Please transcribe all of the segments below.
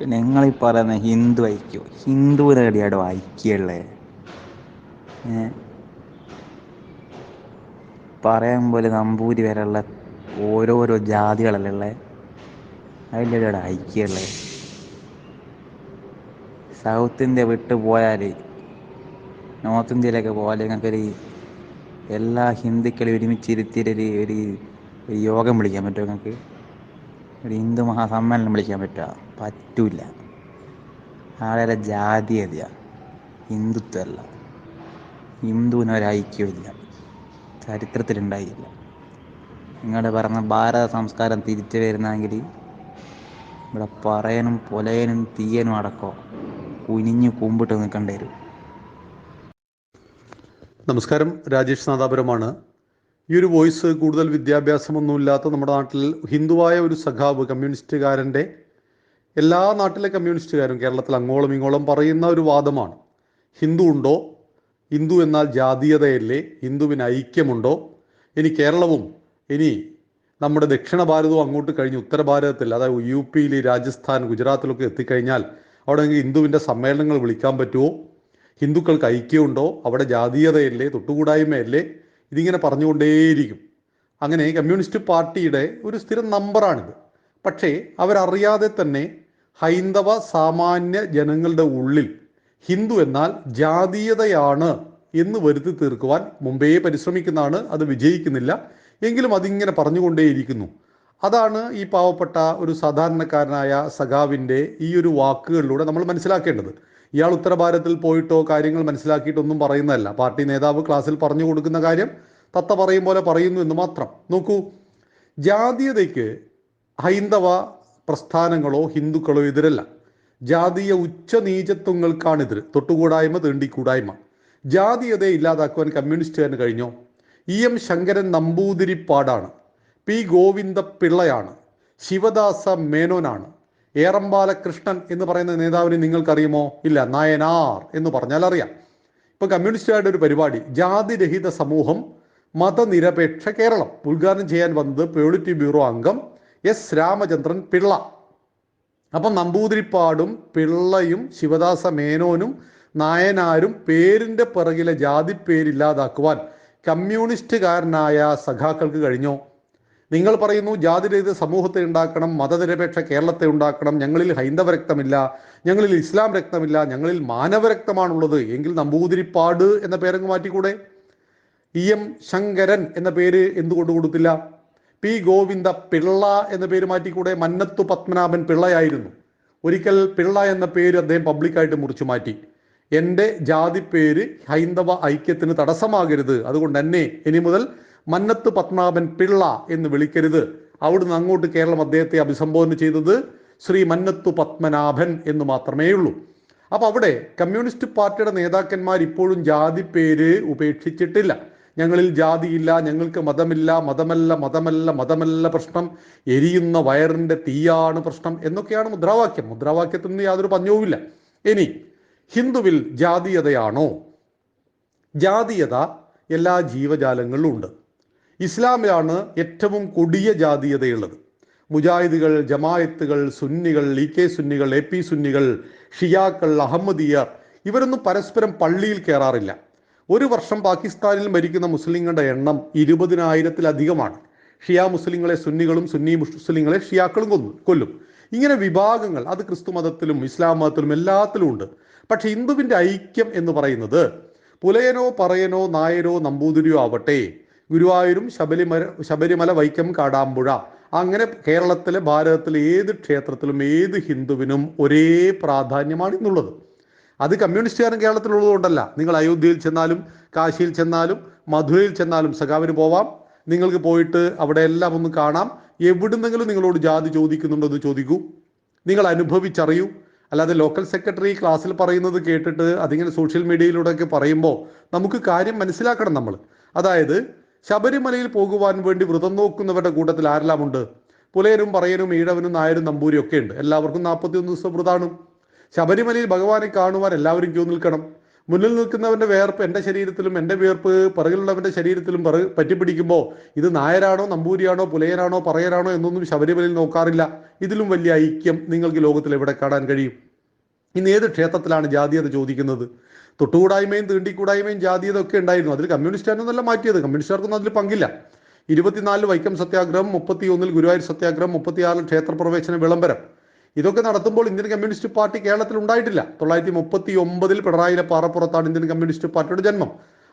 നിങ്ങളീ പറയുന്ന ഹിന്ദു ഐക്യോ? ഹിന്ദു എവിടെയാടോ ഐക്യല്ലേ പറയാൻ പോലെ നമ്പൂരി വരെയുള്ള ഓരോരോ ജാതികളല്ലേ ഉള്ളത് അതിന്റെ ഇടയുടെ ഐക്യമല്ലേ സൗത്ത് ഇന്ത്യ വിട്ടു പോയാൽ നോർത്ത് ഇന്ത്യയിലൊക്കെ പോയാൽ നിങ്ങൾക്കൊരു എല്ലാ ഹിന്ദുക്കളെയും ഒരുമിച്ചിരുത്തിയൊരു ഒരു യോഗം വിളിക്കാൻ പറ്റുമോ നിങ്ങൾക്ക്? ഒരു ഹിന്ദു മഹാസമ്മേളനം വിളിക്കാൻ പറ്റുമോ? പറ്റൂല. ആളെ ജാതീയതയാണ് ഹിന്ദുത്വമല്ല ഹിന്ദുവിന് ഒരു ഐക്യമില്ല ചരിത്രത്തിലുണ്ടായില്ല. നിങ്ങൾ പറഞ്ഞ ഭാരത സംസ്കാരം തിരിച്ചു വരുന്നെങ്കിൽ ഇവിടെ പറയനും പൊലയനും തീയനും അടക്കം കുനിഞ്ഞു കൂമ്പിട്ട് നിൽക്കേണ്ടി വരും. നമസ്കാരം. രാജേഷ് നാദാപുരമാണ്. ഈ ഒരു വോയിസ് കൂടുതൽ വിദ്യാഭ്യാസമൊന്നുമില്ലാത്ത നമ്മുടെ നാട്ടിൽ ഹിന്ദുവായ ഒരു സഖാവ് കമ്മ്യൂണിസ്റ്റുകാരന്റെ എല്ലാ നാട്ടിലെ കമ്മ്യൂണിസ്റ്റുകാരും കേരളത്തിൽ അങ്ങോളം ഇങ്ങോളം പറയുന്ന ഒരു വാദമാണ്. ഹിന്ദു ഉണ്ടോ? ഹിന്ദു എന്നാൽ ജാതീയതയല്ലേ? ഹിന്ദുവിന് ഐക്യമുണ്ടോ? ഇനി കേരളവും ഇനി നമ്മുടെ ദക്ഷിണ ഭാരതവും അങ്ങോട്ട് കഴിഞ്ഞ് ഉത്തര ഭാരതത്തിൽ അതായത് യു പിയിൽ രാജസ്ഥാൻ ഗുജറാത്തിലൊക്കെ എത്തിക്കഴിഞ്ഞാൽ അവിടെ ഹിന്ദുവിന്റെ സമ്മേളനങ്ങൾ വിളിക്കാൻ പറ്റുമോ? ഹിന്ദുക്കൾക്ക് ഐക്യമുണ്ടോ? അവിടെ ജാതീയതയല്ലേ? തൊട്ടുകൂടായ്മയല്ലേ? ഇതിങ്ങനെ പറഞ്ഞുകൊണ്ടേയിരിക്കും. അങ്ങനെ കമ്മ്യൂണിസ്റ്റ് പാർട്ടിയുടെ ഒരു സ്ഥിരം നമ്പറാണിത്. പക്ഷേ അവരറിയാതെ തന്നെ ഹൈന്ദവ സാമാന്യ ജനങ്ങളുടെ ഉള്ളിൽ ഹിന്ദു എന്നാൽ ജാതീയതയാണ് എന്ന് വരുത്തി തീർക്കുവാൻ മുമ്പേ പരിശ്രമിക്കുന്നതാണ് അത് വിജയിക്കുന്നില്ല. എങ്കിലും അതിങ്ങനെ പറഞ്ഞുകൊണ്ടേയിരിക്കുന്നു. അതാണ് ഈ പാവപ്പെട്ട ഒരു സാധാരണക്കാരനായ സഖാവിന്റെ ഈ ഒരു വാക്കുകളിലൂടെ നമ്മൾ മനസ്സിലാക്കേണ്ടത്. ഇയാൾ ഉത്തരഭാരതത്തിൽ പോയിട്ടോ കാര്യങ്ങൾ മനസ്സിലാക്കിയിട്ടൊന്നും പറയുന്നതല്ല. പാർട്ടി നേതാവ് ക്ലാസ്സിൽ പറഞ്ഞു കൊടുക്കുന്ന കാര്യം തത്ത പറയും പോലെ പറയുന്നു എന്ന് മാത്രം. നോക്കൂ ജാതീയതയ്ക്ക് ഹൈന്ദവ പ്രസ്ഥാനങ്ങളോ ഹിന്ദുക്കളോ എതിരല്ല. ജാതീയ ഉച്ചനീചത്വങ്ങൾക്കാണെതിര് തൊട്ടുകൂടായ്മ തീണ്ടിക്കൂടായ്മ. ജാതീയതയെ ഇല്ലാതാക്കുവാൻ കമ്മ്യൂണിസ്റ്റുകാരന് കഴിഞ്ഞോ? ഇ. എം. ശങ്കരൻ നമ്പൂതിരിപ്പാടാണ്. പി. ഗോവിന്ദ പിള്ളയാണ് ശിവദാസ മേനോനാണ്. ഏറമ്പാലകൃഷ്ണൻ എന്ന് പറയുന്ന നേതാവിനെ നിങ്ങൾക്കറിയുമോ? ഇല്ല. നയനാർ എന്ന് പറഞ്ഞാൽ അറിയാം. ഇപ്പൊ കമ്മ്യൂണിസ്റ്റുകാരുടെ ഒരു പരിപാടി. ജാതിരഹിത സമൂഹം മതനിരപേക്ഷ കേരളം. ഉദ്ഘാടനം ചെയ്യാൻ വന്നത് പ്യൂണിറ്റി ബ്യൂറോ അംഗം എസ് രാമചന്ദ്രൻ പിള്ള. അപ്പം നമ്പൂതിരിപ്പാടും പിള്ളയും ശിവദാസ മേനോനും നായനാരും പേരിന്റെ പിറകിലെ ജാതി പേരില്ലാതാക്കുവാൻ കമ്മ്യൂണിസ്റ്റുകാരനായ സഖാക്കൾക്ക് കഴിഞ്ഞോ? നിങ്ങൾ പറയുന്നു ജാതിരഹിത സമൂഹത്തെ ഉണ്ടാക്കണം മതനിരപേക്ഷ കേരളത്തെ ഉണ്ടാക്കണം ഞങ്ങളിൽ ഹൈന്ദവ രക്തമില്ല ഞങ്ങളിൽ ഇസ്ലാം രക്തമില്ല ഞങ്ങളിൽ മാനവ മാനവരക്തമാണുള്ളത് എങ്കിൽ നമ്പൂതിരിപ്പാട് എന്ന പേരങ്ങ് മാറ്റിക്കൂടെ? ഇ എം ശങ്കരൻ എന്ന പേര് എന്തുകൊണ്ട് കൊടുത്തില്ല? പി ഗോവിന്ദ പിള്ള എന്ന പേര് മാറ്റിക്കൂടെ? മന്നത്തു പത്മനാഭൻ പിള്ളയായിരുന്നു. ഒരിക്കൽ പിള്ള എന്ന പേര് അദ്ദേഹം പബ്ലിക്കായിട്ട് മുറിച്ചു മാറ്റി. എന്റെ ജാതി പേര് ഹൈന്ദവ ഐക്യത്തിന് തടസ്സമാകരുത്. അതുകൊണ്ട് തന്നെ ഇനി മുതൽ മന്നത്ത് പത്മനാഭൻ പിള്ള എന്ന് വിളിക്കരുത്. അവിടുന്ന് അങ്ങോട്ട് കേരളം അദ്ദേഹത്തെ അഭിസംബോധന ചെയ്തത് ശ്രീ മന്നത്തു പത്മനാഭൻ എന്ന് മാത്രമേ ഉള്ളൂ. അപ്പൊ അവിടെ കമ്മ്യൂണിസ്റ്റ് പാർട്ടിയുടെ നേതാക്കന്മാർ ഇപ്പോഴും ജാതി പേര് ഉപേക്ഷിച്ചിട്ടില്ല. ഞങ്ങളിൽ ജാതിയില്ല ഞങ്ങൾക്ക് മതമില്ല മതമല്ല മതമല്ല മതമല്ല പ്രശ്നം. എരിയുന്ന വയറിന്റെ തീയാണ് പ്രശ്നം എന്നൊക്കെയാണ് മുദ്രാവാക്യം. മുദ്രാവാക്യത്തിൽ നിന്ന് യാതൊരു പഞ്ഞവുമില്ല. ഇനി ഹിന്ദുവിൽ ജാതീയതയാണോ? ജാതീയത എല്ലാ ജീവജാലങ്ങളിലും ഉണ്ട്. ഇസ്ലാമിലാണ് ഏറ്റവും കൊടിയ ജാതീയതയുള്ളത്. മുജാഹിദുകൾ ജമായത്തുകൾ സുന്നികൾ ഇ കെ സുന്നികൾ എ പി സുന്നികൾ ഷിയാക്കൾ അഹമ്മദിയർ ഇവരൊന്നും പരസ്പരം പള്ളിയിൽ കയറാറില്ല. ഒരു വർഷം പാകിസ്ഥാനിൽ മരിക്കുന്ന മുസ്ലിങ്ങളുടെ എണ്ണം ഇരുപതിനായിരത്തിലധികമാണ്. ഷിയ മുസ്ലിങ്ങളെ സുന്നികളും സുന്നി മുസ്ലിങ്ങളെ ഷിയാക്കളും കൊന്നു കൊല്ലും. ഇങ്ങനെ വിഭാഗങ്ങൾ അത് ക്രിസ്തു മതത്തിലും ഇസ്ലാം മതത്തിലും എല്ലാത്തിലും ഉണ്ട്. പക്ഷെ ഹിന്ദുവിന്റെ ഐക്യം എന്ന് പറയുന്നത് പുലയനോ പറയനോ നായരോ നമ്പൂതിരിയോ ആവട്ടെ ഗുരുവായൂരും ശബരിമല ശബരിമല വൈക്കം കാടാമ്പുഴ അങ്ങനെ കേരളത്തിലെ ഭാരതത്തിലെ ഏത് ക്ഷേത്രത്തിലും ഏത് ഹിന്ദുവിനും ഒരേ പ്രാധാന്യമാണ് ഇന്നുള്ളത് അത് കമ്മ്യൂണിസ്റ്റുകാരൻ കേരളത്തിലുള്ളത് കൊണ്ടല്ല നിങ്ങൾ അയോധ്യയിൽ ചെന്നാലും കാശിയിൽ ചെന്നാലും മധുരയിൽ ചെന്നാലും സഖാവിന് പോവാം. നിങ്ങൾക്ക് പോയിട്ട് അവിടെ എല്ലാം ഒന്ന് കാണാം. എവിടുന്നെങ്കിലും നിങ്ങളോട് ജാതി ചോദിക്കുന്നുണ്ടോ എന്ന് ചോദിക്കൂ. നിങ്ങൾ അനുഭവിച്ചറിയൂ. അല്ലാതെ ലോക്കൽ സെക്രട്ടറി ക്ലാസ്സിൽ പറയുന്നത് കേട്ടിട്ട് അതിങ്ങനെ സോഷ്യൽ മീഡിയയിലൂടെയൊക്കെ പറയുമ്പോൾ നമുക്ക് കാര്യം മനസ്സിലാക്കണം നമ്മൾ. അതായത് ശബരിമലയിൽ പോകുവാൻ വേണ്ടി വ്രതം നോക്കുന്നവരുടെ കൂട്ടത്തിൽ ആരെല്ലാം ഉണ്ട് പുലയനും പറയനും ഈഴവനും നായരും നമ്പൂരും ഒക്കെ ഉണ്ട്. എല്ലാവർക്കും നാൽപ്പത്തി ഒന്ന് ദിവസം വ്രതാണ്. ശബരിമലയിൽ ഭഗവാനെ കാണുവാൻ എല്ലാവരും ക്യൂ നിൽക്കണം. മുന്നിൽ നിൽക്കുന്നവന്റെ വേർപ്പ് എന്റെ ശരീരത്തിലും എന്റെ വിയർപ്പ് പിറകിലുള്ളവന്റെ ശരീരത്തിലും പറ പറ്റിപ്പിടിക്കുമ്പോൾ ഇത് നായരാണോ നമ്പൂരിയാണോ പുലയനാണോ പറയനാണോ എന്നൊന്നും ശബരിമലയിൽ നോക്കാറില്ല. ഇതിലും വലിയ ഐക്യം നിങ്ങൾക്ക് ലോകത്തിൽ എവിടെ കാണാൻ കഴിയും? ഇന്ന് ഏത് ക്ഷേത്രത്തിലാണ് ജാതീയത ചോദിക്കുന്നത്? തൊട്ടുകൂടായ്മയും തീണ്ടിക്കൂടായ്മയും ജാതീയത ഒക്കെ ഉണ്ടായിരുന്നു. അതിൽ കമ്മ്യൂണിസ്റ്റാനൊന്നല്ല മാറ്റിയത്. കമ്മ്യൂണിസ്റ്റുകാർക്കൊന്നും അതിൽ പങ്കില്ല. ഇരുപത്തിനാലിൽ വൈക്കം സത്യാഗ്രഹം മുപ്പത്തി ഒന്നിൽ ഗുരുവായൂർ സത്യാഗ്രഹം മുപ്പത്തിയാറിൽ ക്ഷേത്രപ്രവേശന വിളംബരം. ഇതൊക്കെ നടത്തുമ്പോൾ ഇന്ത്യൻ കമ്മ്യൂണിസ്റ്റ് പാർട്ടി കേരളത്തിൽ ഉണ്ടായിട്ടില്ല. തൊള്ളായിരത്തി മുപ്പത്തി ഒമ്പതിൽ പിണറായിലെ പാറപ്പുറത്താണ് ഇന്ത്യൻ കമ്മ്യൂണിസ്റ്റ് പാർട്ടിയുടെ ജന്മം.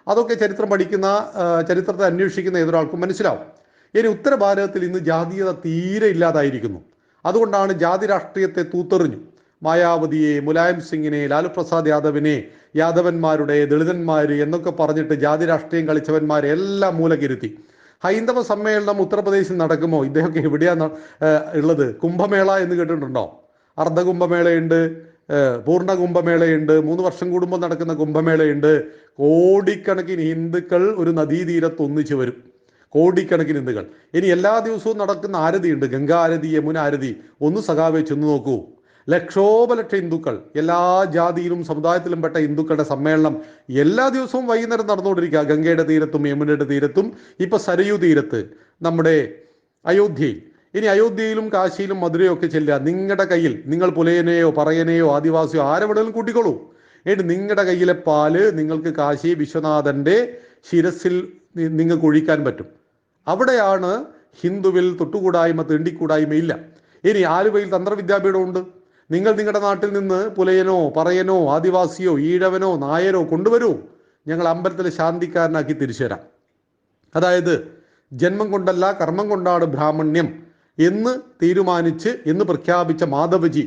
അതൊക്കെ ചരിത്രം പഠിക്കുന്ന ചരിത്രത്തെ അന്വേഷിക്കുന്ന ഏതൊരാൾക്കും മനസ്സിലാവും. ഇനി ഉത്തര ഭാരതത്തിൽ ഇന്ന് ജാതീയത തീരെ ഇല്ലാതായിരിക്കുന്നു. അതുകൊണ്ടാണ് ജാതി രാഷ്ട്രീയത്തെ തൂത്തെറിഞ്ഞു. മായാവതിയെ മുലായം സിംഗിനെ ലാലു പ്രസാദ് യാദവിനെ യാദവന്മാരുടെ ദളിതന്മാര് എന്നൊക്കെ പറഞ്ഞിട്ട് ജാതി രാഷ്ട്രീയം കളിച്ചവന്മാരെ എല്ലാം മൂലക്കിരുത്തി ഹൈന്ദവ സമ്മേളനം ഉത്തർപ്രദേശിൽ നടക്കുമോ? ഇദ്ദേഹമൊക്കെ എവിടെയാണ് ഉള്ളത്? കുംഭമേള എന്ന് കേട്ടിട്ടുണ്ടോ? അർദ്ധകുംഭമേളയുണ്ട് പൂർണ കുംഭമേളയുണ്ട് മൂന്ന് വർഷം കൂടുമ്പോൾ നടക്കുന്ന കുംഭമേളയുണ്ട്. കോടിക്കണക്കിന് ഹിന്ദുക്കൾ ഒരു നദീതീരത്ത് ഒന്നിച്ചു വരും. കോടിക്കണക്കിന് ഹിന്ദുക്കൾ. ഇനി എല്ലാ ദിവസവും നടക്കുന്ന ആരതിയുണ്ട്? ഗംഗാ ആരതി യമുന ആരതി. ഒന്ന് സഖാവെ ചെന്ന് നോക്കൂ. ലക്ഷോപലക്ഷ ഹിന്ദുക്കൾ എല്ലാ ജാതിയിലും സമുദായത്തിലും പെട്ട ഹിന്ദുക്കളുടെ സമ്മേളനം എല്ലാ ദിവസവും വൈകുന്നേരം നടന്നുകൊണ്ടിരിക്കുക. ഗംഗയുടെ തീരത്തും യമുനയുടെ തീരത്തും ഇപ്പൊ സരയു തീരത്ത് നമ്മുടെ അയോധ്യയിൽ. ഇനി അയോധ്യയിലും കാശിയിലും മധുരയോ ഒക്കെ ചെല്ലുക. നിങ്ങളുടെ കയ്യിൽ നിങ്ങൾ പുലയനെയോ പറയനെയോ ആദിവാസിയോ ആരെവിടെയും കൂട്ടിക്കോളൂ. എന്നിട്ട് നിങ്ങളുടെ കയ്യിലെ പാൽ നിങ്ങൾക്ക് കാശി വിശ്വനാഥന്റെ ശിരസിൽ നിങ്ങൾക്ക് ഒഴിക്കാൻ പറ്റും. അവിടെയാണ് ഹിന്ദുവിൽ തൊട്ടുകൂടായ്മ തേണ്ടിക്കൂടായ്മ ഇല്ല ഇനി ആലുവയിൽ തന്ത്രവിദ്യാപീഠം ഉണ്ട്. നിങ്ങൾ നിങ്ങളുടെ നാട്ടിൽ നിന്ന് പുലയനോ പറയനോ ആദിവാസിയോ ഈഴവനോ നായരോ കൊണ്ടുവരൂ. ഞങ്ങൾ അമ്പലത്തിൽ ശാന്തിക്കാരനാക്കി തിരിച്ചു തരാം അതായത് ജന്മം കൊണ്ടല്ല കർമ്മം കൊണ്ടാണ് ബ്രാഹ്മണ്യം എന്ന് തീരുമാനിച്ച് എന്ന് പ്രഖ്യാപിച്ച മാധവജി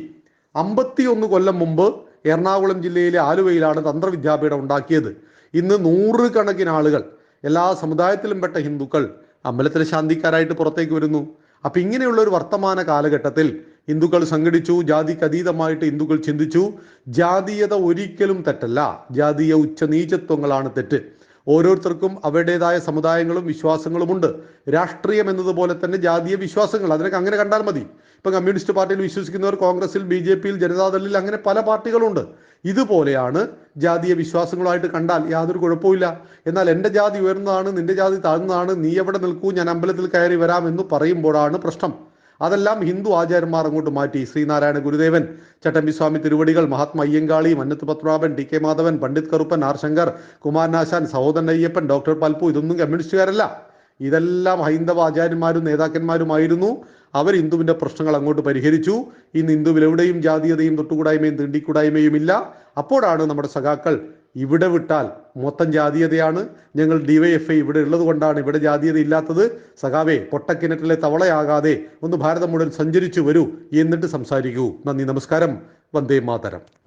അമ്പത്തിയൊന്ന് കൊല്ലം മുമ്പ് എറണാകുളം ജില്ലയിലെ ആലുവയിലാണ് തന്ത്രവിദ്യാപീഠം ഉണ്ടാക്കിയത്. ഇന്ന് നൂറുകണക്കിന് ആളുകൾ എല്ലാ സമുദായത്തിലും പെട്ട ഹിന്ദുക്കൾ അമ്പലത്തിലെ ശാന്തിക്കാരായിട്ട് പുറത്തേക്ക് വരുന്നു. അപ്പൊ ഇങ്ങനെയുള്ള ഒരു വർത്തമാന കാലഘട്ടത്തിൽ ഹിന്ദുക്കൾ സംഘടിച്ചു ജാതിക്ക് അതീതമായിട്ട് ഹിന്ദുക്കൾ ചിന്തിച്ചു. ജാതീയത ഒരിക്കലും തെറ്റല്ല. ജാതീയ ഉച്ചനീചത്വങ്ങളാണ് തെറ്റ്. ഓരോരുത്തർക്കും അവരുടേതായ സമുദായങ്ങളും വിശ്വാസങ്ങളുമുണ്ട് രാഷ്ട്രീയം എന്നതുപോലെ തന്നെ ജാതീയ വിശ്വാസങ്ങൾ അതിനൊക്കെ അങ്ങനെ കണ്ടാൽ മതി. ഇപ്പം കമ്മ്യൂണിസ്റ്റ് പാർട്ടിയിൽ വിശ്വസിക്കുന്നവർ കോൺഗ്രസിൽ ബി ജെ പിയിൽ ജനതാദളിൽ അങ്ങനെ പല പാർട്ടികളുണ്ട്. ഇതുപോലെയാണ് ജാതീയ വിശ്വാസങ്ങളുമായിട്ട് കണ്ടാൽ യാതൊരു കുഴപ്പമില്ല എന്നാൽ എന്റെ ജാതി ഉയർന്നതാണ് നിന്റെ ജാതി താഴ്ന്നതാണ് നീ എവിടെ നിൽക്കൂ ഞാൻ അമ്പലത്തിൽ കയറി വരാം എന്ന് പറയുമ്പോഴാണ് പ്രശ്നം. അതെല്ലാം ഹിന്ദു ആചാര്യന്മാർ അങ്ങോട്ട് മാറ്റി. Sreenarayana Gurudevan Chattampiswami തിരുവടികൾ Mahatma Ayyankali Mannath Padmanabhan T K Madhavan Pandit Karuppan R Shankar Kumaranasan Sahodaran Ayyappan doctor Palpu ഇതൊന്നും കമ്മ്യൂണിസ്റ്റുകാരല്ല. ഇതെല്ലാം ഹൈന്ദവ ആചാര്യന്മാരും നേതാക്കന്മാരുമായിരുന്നു. അവർ ഹിന്ദുവിന്റെ പ്രശ്നങ്ങൾ അങ്ങോട്ട് പരിഹരിച്ചു. ഇന്ന് ഹിന്ദുവിൽ എവിടെയും ജാതീയതയും തൊട്ടുകൂടായ്മയും തീണ്ടിക്കൂടായ്മയും ഇല്ല അപ്പോഴാണ് നമ്മുടെ സഖാക്കൾ ഇവിടെ വിട്ടാൽ മൊത്തം ജാതീയതയാണ്. ഞങ്ങൾ ഡിവൈഎഫ്ഐ ഇവിടെ ഉള്ളത് കൊണ്ടാണ് ഇവിടെ ജാതീയത ഇല്ലാത്തത്. സഖാവേ പൊട്ടക്കിണറ്റിലെ തവളയാകാതെ ഒന്ന് ഭാരതം മുഴുവൻ സഞ്ചരിച്ചു വരൂ എന്നിട്ട് സംസാരിക്കൂ. നന്ദി നമസ്കാരം. വന്ദേ മാതരം.